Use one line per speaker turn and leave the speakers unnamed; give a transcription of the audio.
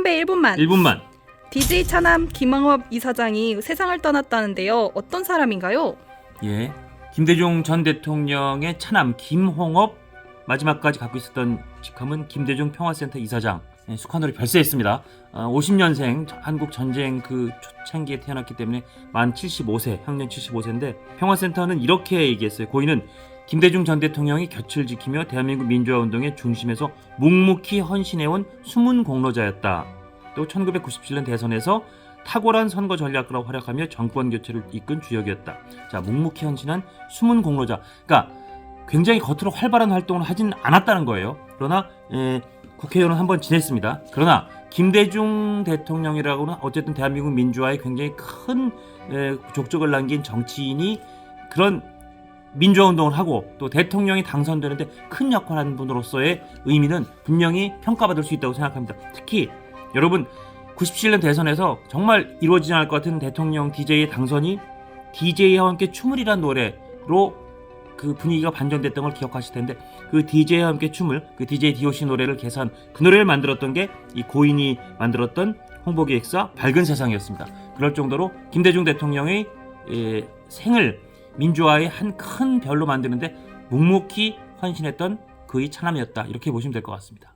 선배 1분만.
1분만.
DJ 차남 김항업 이사장이 세상을 떠났다는데요. 어떤 사람인가요?
예. 김대중 전 대통령의 차남 김홍업 마지막까지 갖고 있었던 직함은 김대중 평화센터 이사장. 예, 숙한으로 별세했습니다. 어, 50년생 한국 전쟁 그 초창기에 태어났기 때문에 만 75세, 향년 75세인데 평화센터는 이렇게 얘기했어요. 고인은 김대중 전 대통령이 곁을 지키며 대한민국 민주화 운동의 중심에서 묵묵히 헌신해온 숨은 공로자였다. 또 1997년 대선에서 탁월한 선거 전략으로 활약하며 정권 교체를 이끈 주역이었다. 자, 묵묵히 헌신한 숨은 공로자. 그러니까 굉장히 겉으로 활발한 활동을 하진 않았다는 거예요. 그러나 에, 국회의원은 한 번 지냈습니다. 그러나 김대중 대통령이라고는 어쨌든 대한민국 민주화에 굉장히 큰 에, 족적을 남긴 정치인이 그런 민주화 운동을 하고 또 대통령이 당선되는데 큰 역할을 하는 분으로서의 의미는 분명히 평가받을 수 있다고 생각합니다. 특히 여러분 97년 대선에서 정말 이루어지지 않을 것 같은 대통령 DJ의 당선이 DJ와 함께 춤을 이란 노래로 그 분위기가 반전됐던 걸 기억하실 텐데 그 DJ와 함께 춤을 그 DJ DOC 노래를 개선 그 노래를 만들었던 게 이 고인이 만들었던 홍보기획사 밝은 세상이었습니다. 그럴 정도로 김대중 대통령의 예, 생을 민주화의 한 큰 별로 만드는데 묵묵히 헌신했던 그의 차남이었다 이렇게 보시면 될 것 같습니다.